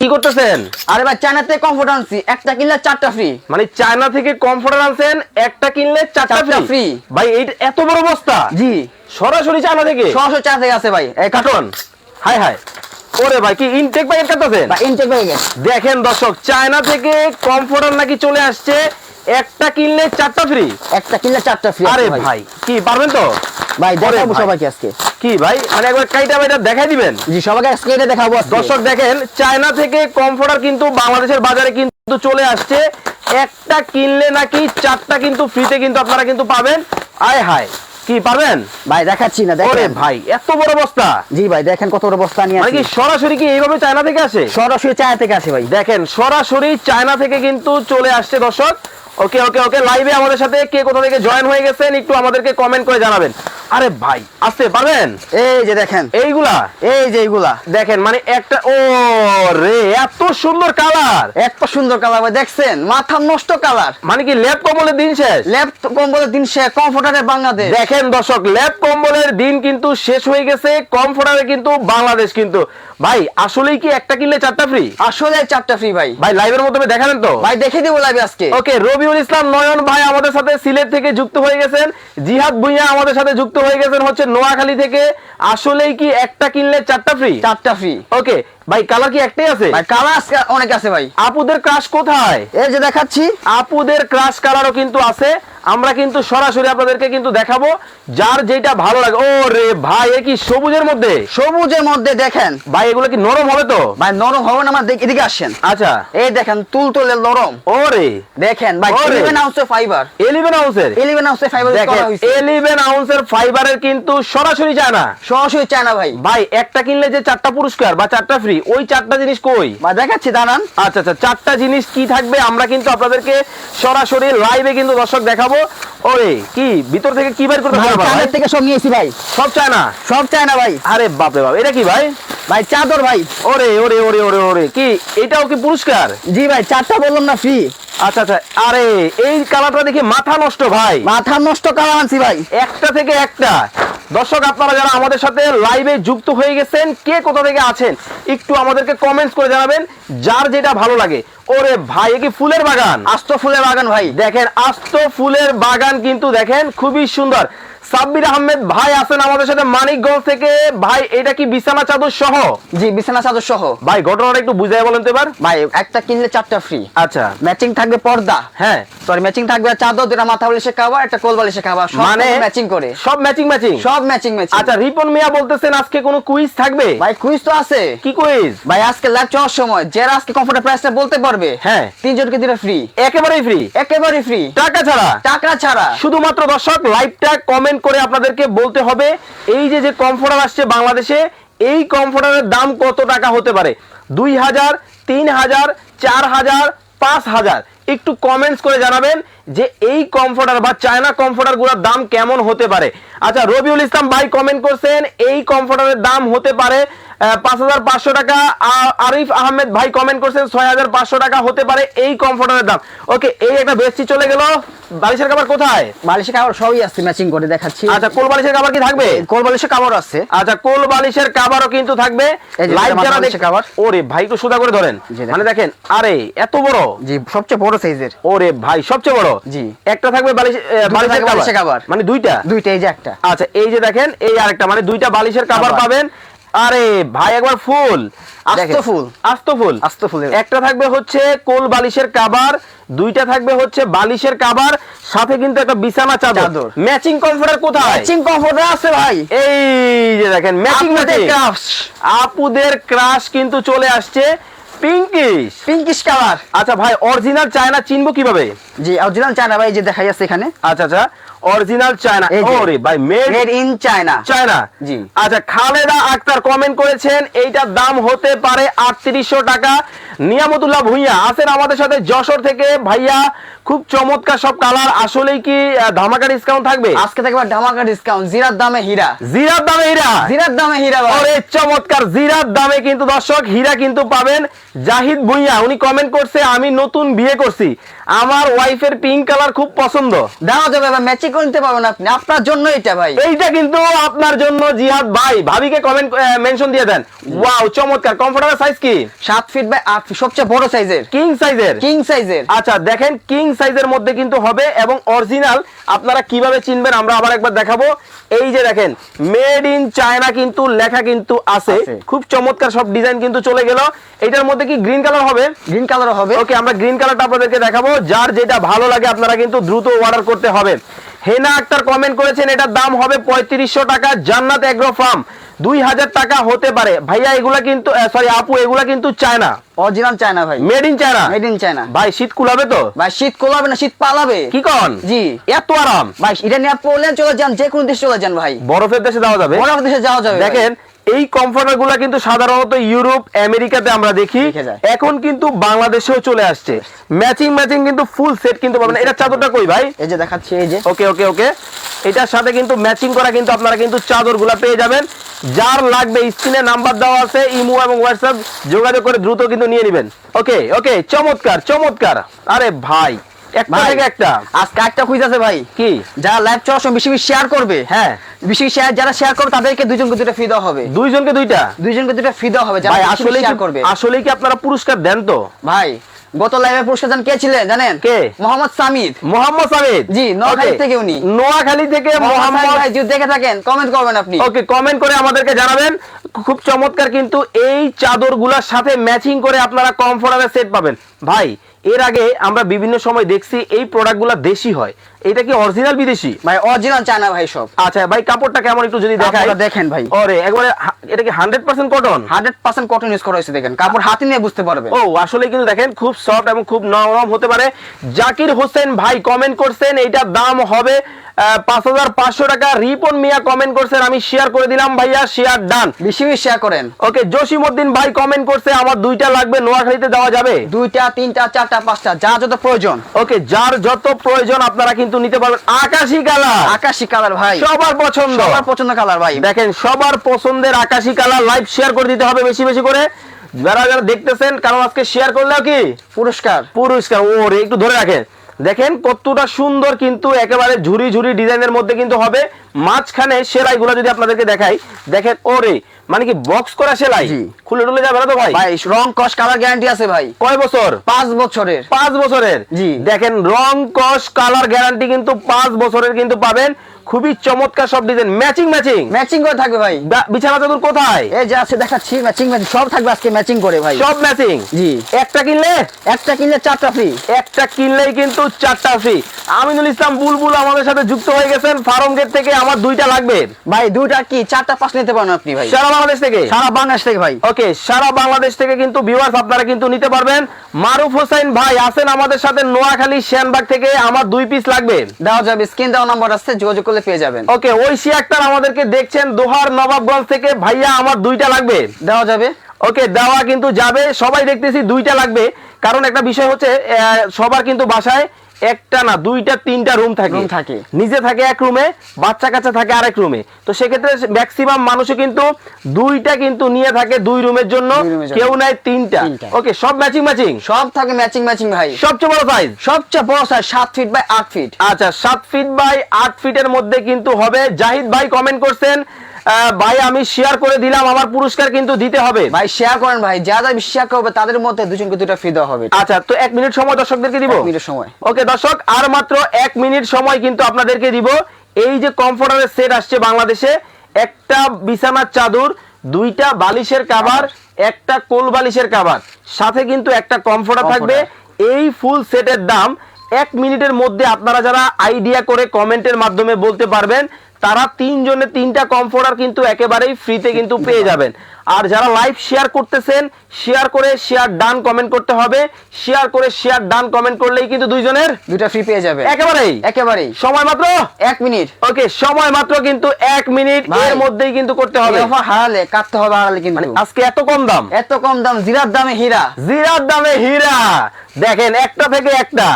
কি করতেছেন? আরে ভাই চায়না থেকে কমফোর্ট আনছি। একটা কিনলে চারটা ফ্রি মানে চায়না থেকে কমফোর্ট আনছেন একটা কিনলে চারটা ফ্রি ভাই এইটা এত বড় বস্তা? জি। সরাসরি চায়না থেকে? সরাসরি চায়না থেকে আছে ভাই এই কার্টন হাই হাই। ওরে ভাই কি ইনটেক প্যাকেট কাটতেছেন? ইনটেক হয়ে দেখেন দর্শক চায়না থেকে কমফোর্টার নাকি চলে আসছে একটা কিনলে চারটা ফ্রি একটা কিনলে চারটা ফ্রি আরে ভাই। কি পারবেন তো? ভাই দেখাবো সবাইকে আজকে। কি ভাই? মানে একবার কাইটা বাইটা দেখাই দিবেন। জি সবাইকে আজকে এটা দেখাবো দর্শক দেখেন চায়না থেকে কমফোর্টার কিন্তু বাংলাদেশের বাজারে কিন্তু চলে আসছে। একটা কিনলে নাকি চারটা কিন্তু ফ্রিতে কিন্তু আপনারা কিন্তু পাবেন। আয় হায় কি পারবেন? ভাই দেখাচ্ছি না দেখেন। ভাই এত বড় বস্তা। জি ভাই দেখেন কত বড় বস্তা নিয়ে মানে কি সরাসরি কি এইভাবে চায়না থেকে আসে? সরাসরি চায়না থেকে আসে ভাই। দেখেন সরাসরি চায়না থেকে কিন্তু চলে আসছে দর্শক। ওকে ওকে ওকে লাইভে আমাদের সাথে কে কোথা থেকে জয়েন হয়ে গেছেন একটু আমাদেরকে কমেন্ট করে জানাবেন। আরে ভাই আসতে পারবেন? এই যে দেখেন। এইগুলা? এই যে এইগুলা। দেখেন মানে একটা ও রে এত সুন্দর কালার এত সুন্দর কালার ভাই দেখছেন? মাথা নষ্ট কালার মানে কি ল্যাপ কম্বলের দিন শেষ? ল্যাপ কম্বলের দিন সে কমফোর্টারের বাংলাদেশ। দেখেন দর্শক ল্যাপ কম্বলের দিন কিন্তু শেষ হয়ে গেছে কমফোর্টারে কিন্তু বাংলাদেশ কিন্তু। ভাই আসলেই কি একটা কিনলে চারটা ফ্রি আসলে চারটা ফ্রি ভাই। ভাই লাইভের মাধ্যমে দেখালেন তো? ভাই দেখে দিব লাইভে আজকে। ওকে রবিউল ইসলাম নয়ন ভাই আমাদের সাথে সিলেট থেকে যুক্ত হয়ে গেছেন। জিহাদ ভুইয়া আমাদের সাথে যুক্ত হয়ে গেছেন হচ্ছে নোয়াখালী থেকে। আসলেই কি একটা কিনলে চারটা ফ্রি চারটা ফ্রি ওকে ভাই কালার কি একটাই আছে? ভাই কালার আজকে অনেক আছে ভাই। আপুদের ক্রাশ কোথায়? এই যে দেখাচ্ছি। আপুদের ক্রাশ কালারও কিন্তু আছে। আমরা কিন্তু সরাসরি আপনাদেরকে কিন্তু দেখাবো যার যেটা ভালো লাগে। ও রে ভাই এ কি সবুজের মধ্যে? সবুজের মধ্যে দেখেন। ভাই এগুলো কি নরম হবে তো? ভাই নরম হবে না আমার এদিকে আসেন। আচ্ছা। এই দেখেন তুল তুলে নরম। ও রে দেখেন ভাই ওরে। ইলেভেন আউন্সের ফাইবার এলিভেন আউন্সের ইলেভেন আউন্সের ফাইবার করা এলিভেন আউন্সের ফাইবারের কিন্তু সরাসরি যায় না সরাসরি চায়না ভাই। ভাই একটা কিনলে যে চারটা পুরস্কার বা চারটা ফ্রি ওই চারটা জিনিস কই? ভাই দেখাচ্ছি দাঁড়ান। আচ্ছা আচ্ছা চারটা জিনিস কি থাকবে? আমরা কিন্তু আপনাদেরকে সরাসরি লাইভে কিন্তু দর্শক দেখাবো। ওরে কি? ভিতর থেকে কি বের করতে পারবা থেকে সব নিয়েছি ভাই। সব চায় না সব চায়না ভাই। আরে বাপরে বাপ এটা কি ভাই? ভাই চাদর ভাই। ওরে ওরে ওরে ওরে ওরে কি? এটাও কি পুরস্কার? জি ভাই চারটা বললাম না ফ্রি আচ্ছা আচ্ছা আরে এই কালারটা দেখি মাথা নষ্ট ভাই। মাথা নষ্ট কালার আনছি ভাই। একটা থেকে একটা। দর্শক আপনারা যারা আমাদের সাথে লাইভে যুক্ত হয়ে গেছেন কে কোথা থেকে আছেন একটু আমাদেরকে কমেন্টস করে জানাবেন যার যেটা ভালো লাগে। ওরে ভাই কি ফুলের বাগান? আস্ত ফুলের বাগান ভাই। দেখেন আস্ত ফুলের বাগান কিন্তু দেখেন খুবই সুন্দর। সাব্বির আহমেদ ভাই আছেন আমাদের সাথে মানিকগঞ্জ থেকে। ভাই এটা কি বিছানা চাদর সহ? জি বিছানা চাদর সহ। ভাই ঘটনাটা একটু বুঝাই বলেন তো এবার। ভাই একটা কিনলে চারটা ফ্রি আচ্ছা। ম্যাচিং থাকবে পর্দা। হ্যাঁ। সরি ম্যাচিং থাকবে চাদর দুটা মাথা বালিশে খাবার একটা কোল বালিশে খাবার সব মানে ম্যাচিং করে। সব ম্যাচিং ম্যাচিং সব ম্যাচিং ম্যাচিং আচ্ছা রিপন মিয়া বলতেছেন আজকে কোনো কুইজ থাকবে? ভাই কুইজ তো আছে। কি কুইজ ভাই আজকে লাইভ চলার সময় যারা আজকে কমফোর্টের প্রাইসটা বলতে পারবে হ্যাঁ। তিনজনকে দিলে ফ্রি একেবারেই ফ্রি একেবারে ফ্রি টাকা ছাড়া? টাকা ছাড়া। শুধুমাত্র দর্শক লাইভটা কমেন্ট করে আপনাদেরকে বলতে হবে, এই যে যে কমফোর্টার আসছে বাংলাদেশে, এই কমফোর্টারের দাম কত টাকা হতে পারে? দুই হাজার, তিন হাজার, চার হাজার, পাঁচ হাজার। একটু কমেন্টস করে জানাবেন যে এই কমফোর্টার বা চায়না কমফোর্টারগুলার দাম কেমন হতে পারে। আচ্ছা রবিউল ইসলাম ভাই কমেন্ট করছেন, এই কমফোর্টারের দাম হতে পারে পাঁচ হাজার পাঁচশো টাকা। আরিফ আহমেদ ভাই কমেন্ট করছেন ছয় হাজার পাঁচশো টাকা হতে পারে এই কমফোর্টারের দাম। ওকে এই একটা চলে গেল। বালিশের খাবার কোথায়? বালিশে খাবার সবই আছে ম্যাচিং করে দেখাচ্ছি। আচ্ছা কোল বালিশের খাবার কি থাকবে? কোল বালিশে খাবার আছে। আচ্ছা কোল বালিশের কাবারও কিন্তু থাকবে। লাইভ যারা বালিশের দেখ cover। ওরে ভাই সোজা করে ধরেন। মানে দেখেন আরে এত বড়? জি সবচেয়ে বড় সাইজের ওরে ভাই সবচেয়ে বড়? জি। একটা থাকবে বালিশ বালিশের কাবার মানে দুইটা? দুইটা এই যে একটা। আচ্ছা এই যে দেখেন এই আরেকটা মানে দুইটা বালিশের কাবার পাবেন। আরে ভাই একবার ফুল। আস্ত ফুল। আস্ত ফুল। আস্ত ফুল একটা থাকবে হচ্ছে কোল বালিশের কাবার দুইটা থাকবে হচ্ছে বালিশের কাবার সাথে কিন্তু একটা বিছানা চাদর। ম্যাচিং কমফোর্টার কোথায়? ম্যাচিং কমফোর্টার আছে ভাই। এই যে দেখেন ম্যাচিং ম্যাচিং আপুদের ক্রাশ কিন্তু চলে আসছে পিঙ্কিশ পিঙ্কিশ কালার আচ্ছা ভাই অরিজিনাল চায়না চিনবো কীভাবে? জি অরিজিনাল চায়না ভাই যে দেখা যাচ্ছে এখানে। আচ্ছা আচ্ছা অরিজিনাল চায়না ওরে ভাই মেড ইন চায়না চায়না জি। আচ্ছা খালেদা আক্তার কমেন্ট করেছেন এইটার দাম হতে পারে আটত্রিশশো টাকা। নিয়ামতুল্লাহ ভুইয়া আছেন আমাদের সাথে যশোর থেকে। ভাইয়া খুব চমৎকার সব কালার আসলেই কি ধামাকা ডিসকাউন্ট থাকবে? আজকে থাকবে ধামাকা ডিসকাউন্ট জিরার দামে হীরা। জিরার দামে হীরা? জিরার দামে হীরা ওরে চমৎকার জিরার দামে কিন্তু দর্শক হীরা কিন্তু পাবেন জাহিদ ভুইয়া উনি কমেন্ট করছে আমি নতুন বিয়ে করছি। আমার ওয়াইফের পিঙ্ক কালার খুব পছন্দ। দেওয়া যাবে ভাই ম্যাচিং করে নিতে পারবেন আপনি। আপনার জন্য এটা ভাই। এইটা কিন্তু আপনার জন্য জিহাদ ভাই। ভাবিকে কমেন্ট মেনশন দিয়ে দেন। ওয়াও চমৎকার। কমফোর্টেবল সাইজ কি? সাত ফিট বাই আট ফিট সবচেয়ে বড় সাইজের কিং সাইজের কিং সাইজের আচ্ছা দেখেন কিং সাইজের মধ্যে কিন্তু হবে এবং অরিজিনাল আপনারা কীভাবে চিনবেন আমরা আবার একবার দেখাবো। এই যে দেখেন মেড ইন চায়না কিন্তু লেখা কিন্তু আছে। আছে। খুব চমৎকার সব ডিজাইন কিন্তু চলে গেল। এটার মধ্যে কি গ্রিন কালার হবে? গ্রিন কালার হবে। ওকে আমরা গ্রিন কালারটা আপনাদেরকে দেখাবো। যার যেটা ভালো লাগে আপনারা কিন্তু দ্রুত অর্ডার করতে হবে। হেনা আক্তার কমেন্ট করেছেন এটার দাম হবে পঁয়ত্রিশশো টাকা জান্নাত এগ্রো ফার্ম দুই হাজার টাকা হতে পারে। ভাইয়া এগুলা কিন্তু সরি আপু এগুলা কিন্তু চায়না। অরিজিনাল চায়না ভাই। Made in China made in China ভাই শীত কুলাবে তো? ভাই শীত কোলাবে না শীত পালাবে। কি কন? জি। এত আরাম। ভাই এটা নিয়ে পড়লেন চলে যান যে কোনো দেশে চলে যান ভাই। বরফের দেশে যাওয়া যাবে। বড় দেশে যাওয়া যাবে দেখেন এই কমফর্টারগুলা কিন্তু সাধারণত ইউরোপ আমেরিকাতে আমরা দেখি। এখন কিন্তু বাংলাদেশেও চলে আসছে। ম্যাচিং ম্যাচিং কিন্তু ফুল সেট কিন্তু পাবেন। এটা চাদরটা কই ভাই? এই যে দেখাচ্ছি এই যে। ওকে ওকে ওকে এটার সাথে কিন্তু ম্যাচিং করা কিন্তু আপনারা কিন্তু চাদরগুলা পেয়ে যাবেন। যার লাগবে স্ক্রিনে নাম্বার দেওয়া আছে ইমো এবং হোয়াটসঅ্যাপ যোগাযোগ করে দ্রুত কিন্তু নিয়ে নেবেন। ওকে ওকে চমৎকার চমৎকার। আরে ভাই। একটা থেকে একটা। আজকে একটা কুইজ আছে ভাই। কি? যারা লাইভ চলার সময় বেশি বেশি শেয়ার করবে হ্যাঁ। বেশি শেয়ার যারা শেয়ার করবে তাদেরকে দুটো ফ্রি দেওয়া হবে। দুইজনকে দুইটা? দুইজনকে দুটো ফ্রি দেওয়া হবে যারা আসলে শেয়ার করবে। আসলে কি আপনারা পুরস্কার দেন তো? ভাই গত লাইভে পুরস্কার কে ছিলেন জানেন? কে? মোহাম্মদ সামিদ। মোহাম্মদ সামিদ? জি, নোয়াখালী থেকে উনি। নোয়াখালী থেকে মোহাম্মদ ভাই যদি দেখে থাকেন কমেন্ট করবেন আপনি। ওকে কমেন্ট করে আমাদেরকে জানাবেন। খুব চমৎকার কিন্তু এই চাদরগুলোর সাথে ম্যাচিং করে আপনারা কমফোর্টেবল সেট পাবেন। ভাই এর আগে আমরা বিভিন্ন সময় দেখছি এই প্রোডাক্টগুলো দেশি হয়। এটা কি অরিজিনাল বিদেশি? ভাই অরিজিনাল চায়না ভাই সব। আচ্ছা ভাই কাপড়টা কেমন একটু যদি দেখাই? দেখেন ভাই। ওরে একবারে এটা কি hundred percent cotton hundred percent cotton use করা হয়েছে দেখেন। কাপড় হাতে নিয়ে বুঝতে পারবেন ও আসলে কিন্তু দেখেন খুব সফট এবং খুব নরম হতে পারে। জাকির হোসেন ভাই কমেন্ট করছেন এইটার দাম হবে পাঁচ হাজার পাঁচশো টাকা। রিপন মিয়া কমেন্ট করছেন আমি শেয়ার করে দিলাম ভাইয়া শেয়ার ডান বেশি বেশি শেয়ার করেন। ওকে জসিমউদ্দিন ভাই কমেন্ট করছে আমার দুইটা লাগবে নোয়াখালীতে দেওয়া যাবে? দুইটা তিনটা চারটা পাঁচটা যা যত প্রয়োজন। ওকে যার যত প্রয়োজন আপনারা কিন্তু নিতে পারবেন আকাশি কালার। আকাশি কালার ভাই। সবার পছন্দ। সবার পছন্দ কালার ভাই। দেখেন সবার পছন্দের আকাশি কালার লাইভ শেয়ার করে দিতে হবে বেশি বেশি করে। যারা যারা দেখতেছেন কারণ আজকে শেয়ার করলেও কি? পুরস্কার। পুরস্কার। ও রে একটু ধরে রাখেন। দেখেন কতটা সুন্দর কিন্তু একেবারে ঝুরি ঝুরি ডিজাইনের মধ্যে কিন্তু হবে। মাঝখানে সেলাইগুলো যদি আপনাদেরকে দেখাই দেখেন ওরে মানে কি বক্স করা সেলাই? খুলে টুলে যাবে না তো ভাই? ভাই রং কস কালার গ্যারান্টি আছে ভাই। কয় বছর? পাঁচ বছরের। পাঁচ বছরের? জি। দেখেন রং কস কালার গ্যারান্টি কিন্তু পাঁচ বছরের কিন্তু পাবেন। খুবই চমৎকার সব ডিজাইন ম্যাচিং ম্যাচিং ম্যাচিং করে থাকবে ভাই। বিছানা চাদর কোথায়? এই যে আছে দেখাচ্ছি ম্যাচিং ম্যাচিং সব থাকবে আজকে ম্যাচিং করে ভাই। সব ম্যাচিং জি। একটা কিনলে? একটা কিনলে চারটা ফ্রি একটা কিনলেই কিন্তু চারটা ফ্রি আমিনুল ইসলাম বুলবুল আমাদের সাথে যুক্ত হয়ে গেছেন। ফার্ম গেট থেকে আমার দুইটা লাগবে। ভাই দুইটা কি? চারটা পাঁচ নিতে পারেন আপনি ভাই। সারা বাংলাদেশ থেকে? সারা বাংলাদেশ থেকে ভাই। ওকে সারা বাংলাদেশ থেকে কিন্তু ভিউয়ার্স আপনারা কিন্তু নিতে পারবেন। মারুফ হোসেন ভাই আছেন আমাদের সাথে নোয়াখালী শ্যানবাগ থেকে। আমার দুই পিস লাগবে। দেওয়া যাবে স্ক্রিন দেওয়া নাম্বার আছে যোগাযোগ করলে পেয়ে যাবেন। ওকে ঐশী আক্তার আমাদেরকে দেখছেন দোহার নবাবগঞ্জ থেকে ভাইয়া আমার দুইটা লাগবে। দেওয়া যাবে? ওকে দেওয়া কিন্তু যাবে। সবাই দেখতেছি দুইটা লাগবে। কারণ একটা বিষয় হচ্ছে আহ, সবার কিন্তু বাসায় একটা না দুইটা তিনটা রুম থাকে। থাকে। নিজে থাকে এক রুমে বাচ্চা কাচ্চা থাকে আরেক রুমে তো সেক্ষেত্রে ম্যাক্সিমাম মানুষও কিন্তু দুইটা কিন্তু নিয়ে থাকে দুই রুমের জন্য। কেউ নেয় তিনটা। ওকে সব ম্যাচিং ম্যাচিং সব থাকে ম্যাচিং ম্যাচিং ভাই। সবচেয়ে বড় সাইজ সবচেয়ে বড় সাইজ সাত ফিট বাই আট ফিট আচ্ছা সাত ফিট বাই আট ফিটের মধ্যে কিন্তু হবে। জাহিদ ভাই কমেন্ট করছেন ভাই আমি শেয়ার করে দিলাম আমার পুরস্কার কিন্তু দিতে হবে। ভাই শেয়ার করেন ভাই যারা বেশি শেয়ার করবে তাদের মধ্যে দুজনকে দুটো ফ্রি দেওয়া হবে। আচ্ছা তো এক মিনিট সময় দর্শকদেরকে দিব? এক মিনিটের সময়। ওকে দর্শক আর মাত্র এক মিনিট সময় কিন্তু আপনাদেরকে দিব। এই যে কমফোর্টারের সেট আসছে বাংলাদেশে একটা বিছানার চাদর দুইটা বালিশের কাভার একটা কোল বালিশের কাভার সাথে কিন্তু একটা কমফোর্টার থাকবে। এই ফুল সেটের দাম এক মিনিটের মধ্যে আপনারা যারা আইডিয়া করে কমেন্টের মাধ্যমে বলতে পারবেন তারা তিনজনে তিনটা কমফোর্টার কিন্তু একেবারেই ফ্রিতে কিন্তু পেয়ে যাবেন। আর যারা লাইভ শেয়ার করতেছেন শেয়ার করে শেয়ার ডান কমেন্ট করতে হবে। শেয়ার করে শেয়ার ডান কমেন্ট করলেই কিন্তু দুইজনের দুটো ফ্রি পেয়ে যাবে। একেবারেই। একেবারেই। সময় মাত্র? এক মিনিট। ওকে সময় মাত্র কিন্তু এক মিনিট। এর মধ্যেই কিন্তু করতে হবে। হারালে কাটতে হবে হারালে কিন্তু। মানে আজকে এত কম দাম। এত কম দাম জিরার দামে হীরা। জিরার দামে হীরা। দেখেন একটা থেকে একটা।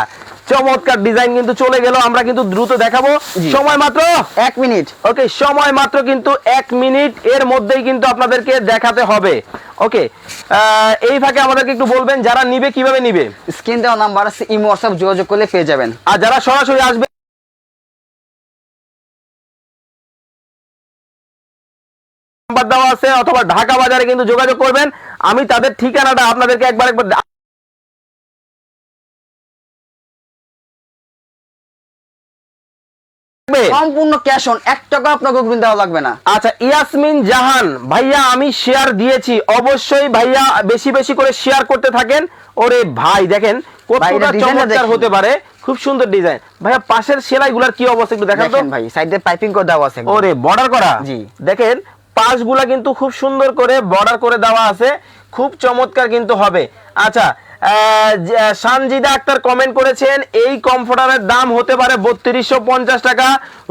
চমৎকার ডিজাইন কিন্তু চলে গেল আমরা কিন্তু দ্রুত দেখাবো। সময় মাত্র? এক মিনিট। ওকে সময় মাত্র কিন্তু এক মিনিট এর মধ্যেই কিন্তু আপনাদেরকে দেখাতে হবে। ওকে এই ফাঁকে আমাদেরকে একটু বলবেন যারা নিবে কীভাবে নিবে? স্ক্রিন দেওয়া নাম্বার আছে ইমো হোয়াটসঅ্যাপ যোগাযোগ করলে পেয়ে যাবেন। আর যারা সরাসরি আসবে নাম্বার দেওয়া আছে অথবা ঢাকা বাজারে কিন্তু যোগাযোগ করবেন। আমি তাদের ঠিকানাটা আপনাদেরকে একবার একবার থাকবে। সম্পূর্ণ ক্যাশ অন এক টাকা আপনাকে অগ্রিম দেওয়া লাগবে না। আচ্ছা ইয়াসমিন জাহান ভাইয়া আমি শেয়ার দিয়েছি। অবশ্যই ভাইয়া বেশি বেশি করে শেয়ার করতে থাকেন। ওরে ভাই দেখেন কতটা চমৎকার হতে পারে। খুব সুন্দর ডিজাইন ভাইয়া পাশের সেলাইগুলার কি অবস্থা একটু দেখান তো। ভাই সাইডে পাইপিং করে দেওয়া আছে ওরে বর্ডার করা? জি। দেখেন পাশগুলা কিন্তু খুব সুন্দর করে বর্ডার করে দেওয়া আছে। খুব চমৎকার কিন্তু হবে। আচ্ছা সানজিদা আক্তার কমেন্ট করেছেন এই কমফোর্টারের দাম হতে পারে বত্রিশশো পঞ্চাশ টাকা।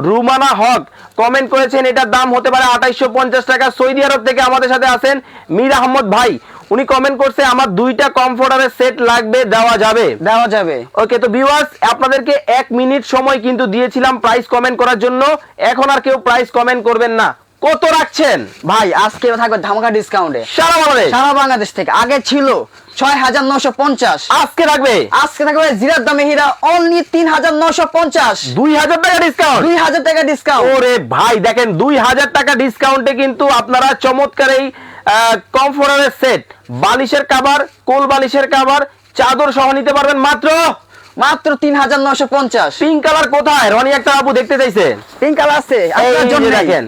রুমানা হক কমেন্ট করেছেন এটার দাম হতে পারে আঠাইশশো পঞ্চাশ টাকা। সৌদি আরব থেকে আমাদের সাথে আছেন মীর আহমদ ভাই। উনি কমেন্ট করছে আমার দুইটা কমফোর্টারের সেট লাগবে দেওয়া যাবে। দেওয়া যাবে। ওকে তো ভিউয়ার্স আপনাদেরকে এক মিনিট সময় কিন্তু দিয়েছিলাম প্রাইস কমেন্ট করার জন্য। এখন আর কেউ প্রাইস কমেন্ট করবেন না। কত রাখছেন? ভাই আজকে থাকবে ধামাকা ডিসকাউন্টে সারা বাংলাদেশ। সারা বাংলাদেশ থেকে। আগে ছিল ছয় হাজার নশো পঞ্চাশ। আজকে রাখবে আজকে থাকবে জিরার দামে হীরা অনলি তিন হাজার নশো পঞ্চাশ। দুই হাজার টাকা ডিসকাউন্ট দুই হাজার টাকা ডিসকাউন্ট ওরে ভাই দেখেন দুই হাজার টাকা ডিসকাউন্টে কিন্তু আপনারা চমৎকার এই কমফোর্টারের সেট বালিশের কাবার কোল বালিশের কাবার চাদর সহ নিতে পারবেন মাত্র? মাত্র তিন হাজার নশো পঞ্চাশ। পিঙ্ক কালার কোথায়? রনি একটা আপু দেখতে চাইছে। পিঙ্ক কালার আছে আপনার জন্য। দেখেন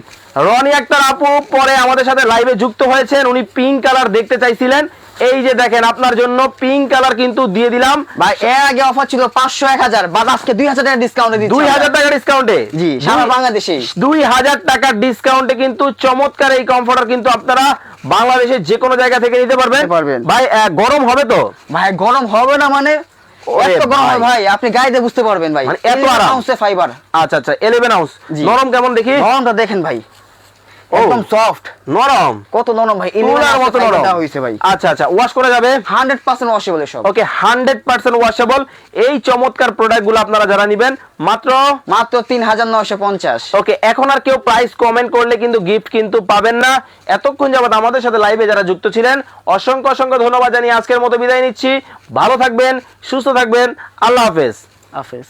রনি আক্তার আপু পরে আমাদের সাথে লাইভে যুক্ত হয়েছেন। উনি পিঙ্ক কালার দেখতে চাইছিলেন। এই যে দেখেন আপনার জন্য পিঙ্ক কালার কিন্তু দিয়ে দিলাম ভাই এর আগে অফার ছিল পাঁচশো এক হাজার বাদ আজকে দুই হাজার টাকা ডিসকাউন্টে দিচ্ছি দুই হাজার টাকা ডিসকাউন্টে জি সারা বাংলাদেশে দুই হাজার টাকার ডিসকাউন্টে কিন্তু চমৎকার এই কমফোর্টার কিন্তু আপনারা বাংলাদেশের যে কোনো জায়গা থেকে নিতে পারবেন পারবেন। ভাই গরম হবে তো ভাই গরম হবে না মানে ভাই। আপনি গাড়িতে বুঝতে পারবেন ভাই মানে এত আরাম। ফাইবার আচ্ছা আচ্ছা ইলেভেন হাউস জি। নরম কেমন দেখি গরমটা দেখেন ভাই। একদম সফট নরম। কত নরম ভাই? তুলার মতো নরম। হয়েছে ভাই। আচ্ছা আচ্ছা ওয়াশ করা যাবে? হান্ড্রেড পার্সেন্ট ওয়াশেবল সব। ওকে হান্ড্রেড পার্সেন্ট ওয়াশেবল এই চমৎকার প্রোডাক্টগুলো আপনারা যারা নিবেন মাত্র? মাত্র তিন হাজার নয়শো পঞ্চাশ। ওকে এখন আর কেউ প্রাইস কমেন্ট করলে কিন্তু গিফট কিন্তু পাবেন না। এতক্ষণ যাবত আমাদের সাথে লাইভে যারা যুক্ত ছিলেন অসংখ্য অসংখ্য ধন্যবাদ জানিয়ে আজকের মতো বিদায় নিচ্ছি। ভালো থাকবেন সুস্থ থাকবেন। আল্লাহ হাফেজ। হাফেজ।